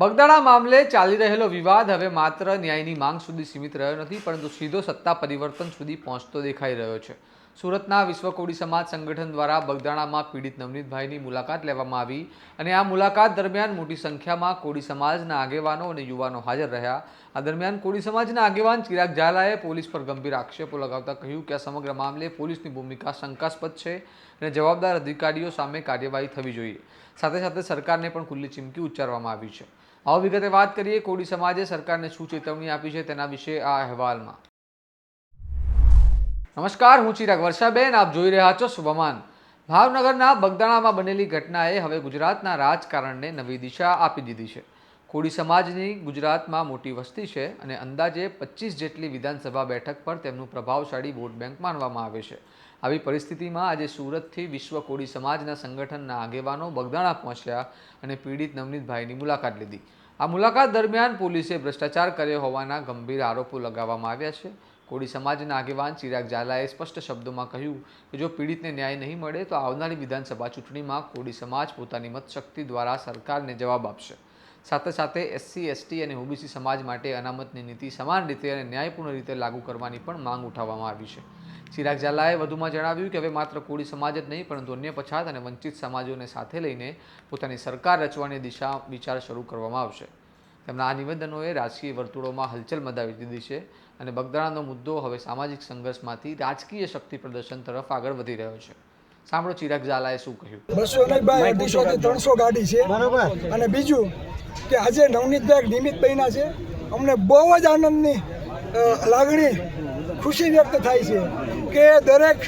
બગદાણા મામલે ચાલી રહેલો વિવાદ હવે માત્ર ન્યાયની માંગ સુધી સીમિત રહ્યો નથી, પરંતુ સીધો સત્તા પરિવર્તન સુધી પહોંચતો દેખાઈ રહ્યો છે. સુરતના વિશ્વ કોડી સમાજ સંગઠન દ્વારા બગદાણામાં પીડિત નવનીતભાઈની મુલાકાત લેવામાં આવી અને આ મુલાકાત દરમિયાન મોટી સંખ્યામાં કોડી સમાજના આગેવાનો અને યુવાનો હાજર રહ્યા. આ દરમિયાન કોડી સમાજના આગેવાન ચિરાગ ઝાલાએ પોલીસ પર ગંભીર આક્ષેપો લગાવતા કહ્યું કે આ સમગ્ર મામલે પોલીસની ભૂમિકા શંકાસ્પદ છે અને જવાબદાર અધિકારીઓ સામે કાર્યવાહી થવી જોઈએ. સાથે સાથે સરકારને પણ ખુલ્લી ચીમકી ઉચ્ચારવામાં આવી છે. આવો વિગતે વાત કરીએ, કોળી સમાજે સરકારને શું ચેતવણી આપી છે તેના વિશે આ અહેવાલમાં. નમસ્કાર, હું ચિરાગ વર્ષાબેન, આપ જોઈ રહ્યા છો શુભમાન. ભાવનગરના બગદાણામાં બનેલી ઘટનાએ હવે ગુજરાતના રાજકારણને નવી દિશા આપી દીધી છે. કોળી સમાજની ગુજરાતમાં મોટી વસ્તી છે અને અંદાજે પચીસ જેટલી વિધાનસભા બેઠક પર તેમનું પ્રભાવશાળી વોટ બેંક માનવામાં આવે છે. આવી પરિસ્થિતિમાં આજે સુરતથી વિશ્વ કોળી સમાજના સંગઠનના આગેવાનો બગદાણા પહોંચ્યા અને પીડિત નવનીતભાઈની મુલાકાત લીધી. આ મુલાકાત દરમિયાન પોલીસે ભ્રષ્ટાચાર કર્યો હોવાના ગંભીર આરોપો લગાવવામાં આવ્યા છે. કોળી સમાજના આગેવાન ચિરાગ ઝાલાએ સ્પષ્ટ શબ્દોમાં કહ્યું કે જો પીડિતને ન્યાય નહીં મળે તો આવનારી વિધાનસભા ચૂંટણીમાં કોળી સમાજ પોતાની મતશક્તિ દ્વારા સરકારને જવાબ આપશે. સાથે સાથે એસસી, એસટી અને ઓબીસી સમાજ માટે અનામતની નીતિ સમાન રીતે અને ન્યાયપૂર્ણ રીતે લાગુ કરવાની પણ માંગ ઉઠાવવામાં આવી છે. ચિરાગ ઝાલાએ વધુમાં જણાવ્યું કે હવે માત્ર કોળી સમાજ જ નહીં પરંતુ અન્ય પછાત અને વંચિત સમાજોને સાથે લઈને પોતાની સરકાર રચવાની દિશા વિચાર શરૂ કરવામાં આવશે. તેમના આ નિવેદનોએ રાજકીય વર્તુળોમાં હલચલ મદાવી દીધી છે અને બગદાણાનો મુદ્દો હવે સામાજિક સંઘર્ષમાંથી રાજકીય શક્તિ પ્રદર્શન તરફ આગળ વધી રહ્યો છે. સાંભળો ચિરાગ ઝાલાએ શું કહ્યું. બસો અઢીસો થી ત્રણસો ગાડી છે. અને બીજું કે આજે નવનીતભાઈ નિમિત્ત બન્યા છે. અમને બહુ જ આનંદની લાગણી ખુશી વ્યક્ત થાય છે. કે દરેક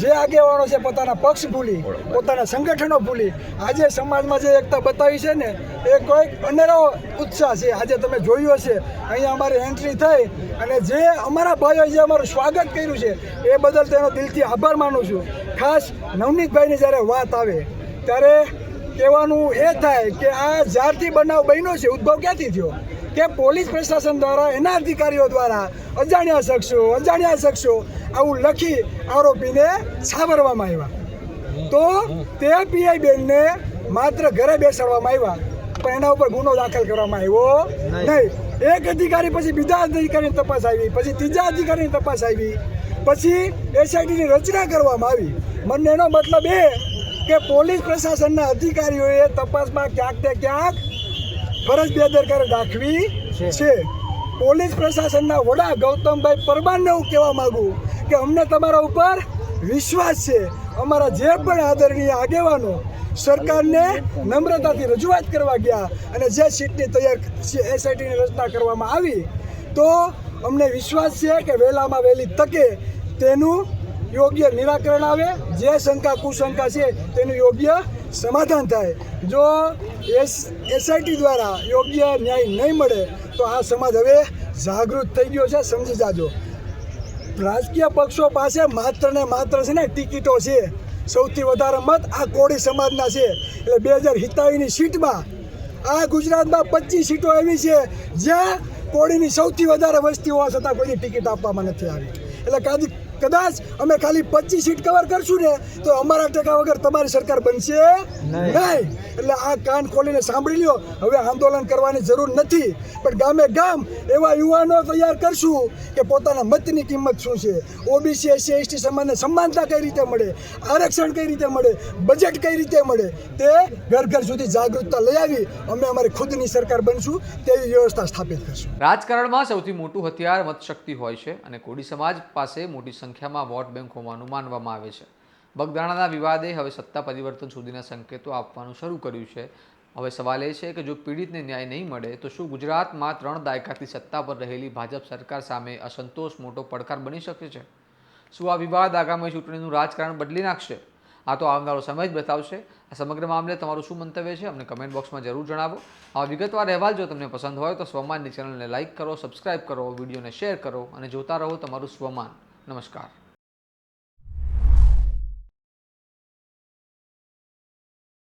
જે આગેવાનો છે પોતાના પક્ષ ભૂલી, પોતાના સંગઠનો ભૂલી, આજે સમાજમાં જે એકતા બતાવી છે ને, એ કોઈક અનેરો ઉત્સાહ છે. આજે તમે જોયું હશે, અહીંયા અમારી એન્ટ્રી થઈ અને જે અમારા ભાઈઓએ જે અમારું સ્વાગત કર્યું છે, એ બદલ તેનો દિલથી આભાર માનું છું. ખાસ નવનીતભાઈની જ્યારે વાત આવે, ત્યારે કહેવાનું એ થાય કે આ જ્યારથી બનાવ બન્યો છે, ઉદ્ભવ ક્યાંથી થયો? કે પોલીસ પ્રશાસન દ્વારા, એના અધિકારીઓ દ્વારા અજાણ્યા શખ્સો અજાણ્યા શખ્સો આવું લખી આરોપીને સાવરવામાં આવ્યા. તો તે પીઆઈ બેનને માત્ર ઘરે બેસાડવામાં આવ્યા, પણ એના ઉપર ગુનો દાખલ કરવામાં આવ્યો નહીં. એક અધિકારી પછી બીજા અધિકારીની તપાસ આવી, પછી ત્રીજા અધિકારીની તપાસ આવી, પછી એસઆઈટીની રચના કરવામાં આવી. મને એનો મતલબ એ કે પોલીસ પ્રશાસનના અધિકારીઓએ તપાસમાં ક્યાંક ને ક્યાંક ફરજ બેદરકારી દાખવી છે. પોલીસ પ્રશાસનના વડા ગૌતમભાઈ પરમારને હું કહેવા માંગુ કે અમને તમારા ઉપર વિશ્વાસ છે. અમારા જે પણ આદરણીય આગેવાનો સરકારને નમ્રતાથી રજૂઆત કરવા ગયા અને જે સીટની તૈયાર એસઆઈટીની રચના કરવામાં આવી તો અમને વિશ્વાસ છે કે વહેલામાં વહેલી તકે તેનું યોગ્ય નિરાકરણ આવે. જે શંકા કુશંકા છે તેનું યોગ્ય સમાધાન થાય. જો એસ એસઆઈટી દ્વારા યોગ્ય ન્યાય નહીં મળે, તો આ સમાજ હવે જાગૃત થઈ ગયો છે. સમજી જાજો. રાજકીય પક્ષો પાસે માત્ર ને માત્ર છે ને ટિકિટો છે. સૌથી વધારે મત આ કોળી સમાજના છે. એટલે બે હજાર હિતાવીની સીટમાં આ ગુજરાતમાં પચીસ સીટો એવી છે જ્યાં કોળીની સૌથી વધારે વસ્તી હોવા છતાં કોઈની ટિકિટ આપવામાં નથી આવી. એટલે કાદી કદાચ અમે ખાલી પચીસ સીટ કવર કરશું ને તો અમારા ટેકા વગર તમારી સરકાર બનશે નહીં. એટલે આ કાન ખોલીને સાંભળી લ્યો. હવે આંદોલન કરવાની જરૂર નથી. પણ ગામે ગામ એવા યુવાનો તૈયાર કરશું કે પોતાના મતની કિંમત શું છે. ઓબીસી એસસી એસટી સમાજને સમાનતા કઈ રીતે મળે? આરક્ષણ કઈ રીતે મળે? બજેટ કઈ રીતે મળે? તે ઘર ઘર સુધી જાગૃતતા લઈ આવી અમે અમારી ખુદની સરકાર બનશું તેવી વ્યવસ્થા સ્થાપિત કરશું. રાજકારણમાં સૌથી મોટું હથિયાર મતશક્તિ હોય છે અને કોડી સમાજ પાસે મોટી સંખ્યામાં વોટ બેંક હોવાનું માનવામાં આવે છે. બગદાણાના વિવાદે હવે સત્તા પરિવર્તન સુધીના સંકેતો આપવાનું શરૂ કર્યું છે. હવે સવાલ એ છે કે જો પીડિતને ન્યાય નહીં મળે, તો શું ગુજરાતમાં ત્રણ દાયકાથી સત્તા પર રહેલી ભાજપ સરકાર સામે અસંતોષ મોટો પડકાર બની શકે છે? શું આ વિવાદ આગામી ચૂંટણીનું રાજકારણ બદલી નાખશે? આ તો આવનારો સમય જ બતાવશે. આ સમગ્ર મામલે તમારું શું મંતવ્ય છે, અમને કમેન્ટ બોક્સમાં જરૂર જણાવો. આ વિગતવાર અહેવાલ જો તમને પસંદ હોય, તો સ્વમાનની ચેનલને લાઇક કરો સબસ્ક્રાઇબ કરો, વિડીયોને શેર કરો અને જોતા રહો તમારું સ્વમાન. નમસ્કાર.